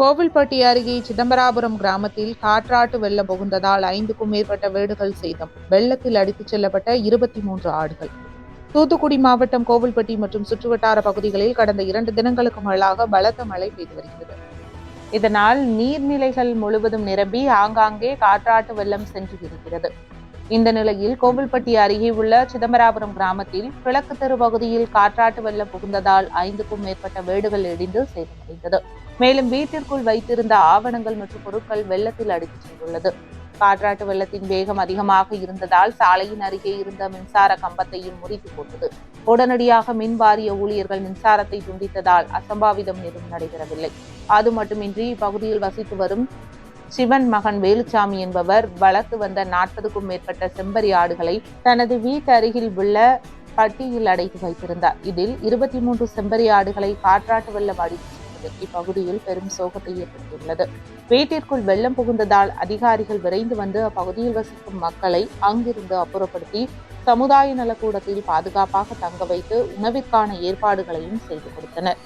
கோவில்பட்டி அருகே சிதம்பராபுரம் கிராமத்தில் காற்றாட்டு வெள்ளம் புகுந்ததால் ஐந்துக்கும் மேற்பட்ட வீடுகள் சேதம். வெள்ளத்தில் அடித்துச் செல்லப்பட்ட இருபத்தி மூன்று ஆடுகள். தூத்துக்குடி மாவட்டம் கோவில்பட்டி மற்றும் சுற்றுவட்டார பகுதிகளில் கடந்த இரண்டு தினங்களுக்கு மேலாக பலத்த மழை பெய்து வருகிறது. இதனால் நீர்நிலைகள் முழுவதும் நிரம்பி ஆங்காங்கே காற்றாட்டு வெள்ளம் சென்று இருக்கிறது இந்த நிலையில் கோவில்பட்டி அருகே உள்ள சிதம்பராபுரம் கிராமத்தில் கிழக்கு தெரு பகுதியில் காற்றாட்டு வெள்ளம் புகுந்ததால் ஐந்துக்கும் மேற்பட்ட வீடுகள் இடிந்து சேதமடைந்தது. மேலும் வீட்டிற்குள் வைத்திருந்த ஆவணங்கள் மற்றும் பொருட்கள் வெள்ளத்தில் அடித்துச் சென்றுள்ளது. காற்றாட்டு வெள்ளத்தின் வேகம் அதிகமாக இருந்ததால் சாலையின் அருகே இருந்த மின்சார கம்பத்தையும் முறித்து போட்டது. உடனடியாக மின் வாரிய ஊழியர்கள் மின்சாரத்தை துண்டித்ததால் அசம்பாவிதம் எதுவும் நடைபெறவில்லை. அது மட்டுமின்றி இப்பகுதியில் வசித்து வரும் சிவன் மகன் வேலுச்சாமி என்பவர் வளர்த்து வந்த நாற்பதுக்கும் மேற்பட்ட செம்பரி ஆடுகளை தனது வீட்டு அருகில் உள்ள பட்டியில் அடைத்து வைத்திருந்தார். இதில் இருபத்தி மூன்று செம்பரி ஆடுகளை காற்றாட்டு வெள்ளம் அடித்து சென்றது இப்பகுதியில் பெரும் சோகத்தை ஏற்படுத்தியுள்ளது. வீட்டிற்குள் வெள்ளம் புகுந்ததால் அதிகாரிகள் விரைந்து வந்து அப்பகுதியில் வசிக்கும் மக்களை அங்கிருந்து அப்புறப்படுத்தி சமுதாய நலக்கூடத்தில் பாதுகாப்பாக தங்க வைத்து உணவிற்கான ஏற்பாடுகளையும் செய்து கொடுத்தனர்.